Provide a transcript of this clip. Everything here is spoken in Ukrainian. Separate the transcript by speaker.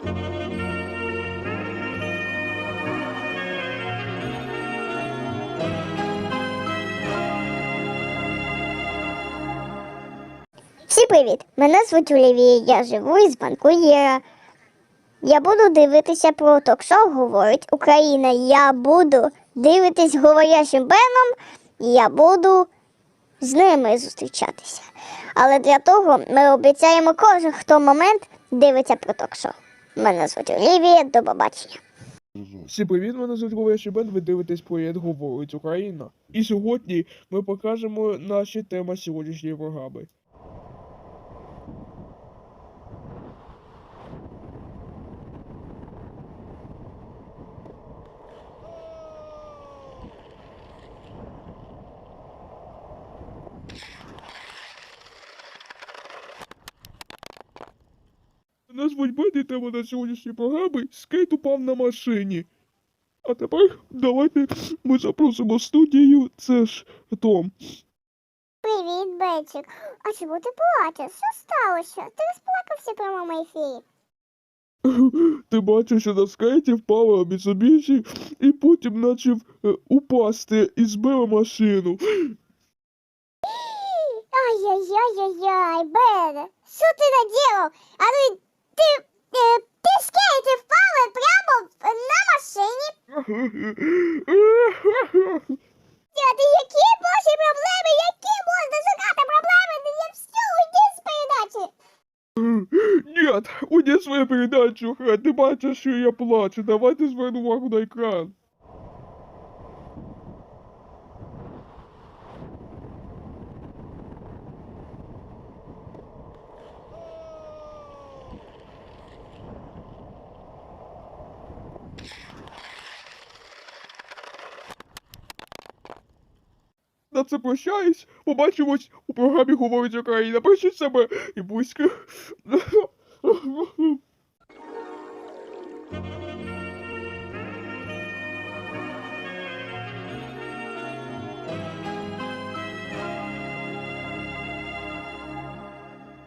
Speaker 1: Всім привіт! Мене звуть Олівія, я живу із Ванкуєра. Я буду дивитися про ток-шоу говорить Україна. Я буду дивитись говорящим Беном, і я буду з ними зустрічатися. Але для того ми обіцяємо кожен, хто момент дивиться про ток-шоу. Мене звуть Олівія, до побачення.
Speaker 2: Всім привіт, мене звуть Говорящий Щебен, ви дивитесь проєкт Говорить Україна. І сьогодні ми покажемо наші теми сьогоднішньої програми. Мене звуть Бен і тема на сьогоднішньої програми скейт упав на машині. А тепер давайте ми запросимо студію, це ж Том.
Speaker 1: Привіт, Бечик. А чому ти плачеш? Що сталося? Ти розплакався при моєму ефірі.
Speaker 2: Ти бачиш, що на скейті впала Міцубіші і потім почав е, упасти і збила машину.
Speaker 1: Ай-яй-яй-яй-яй, Бен, що ти наделав? А ну, ти, ти скейти впали прямо на машині? Дяди, які ваші проблеми? Які можна шукати проблеми? Я всю з передачі.
Speaker 2: Нет, уйди свою передачу, ти бачиш, що я плачу. Давайте зверну увагу на екран. На це прощаюсь. Побачимось у програмі Говорить Україна. Пишіть себе і близько.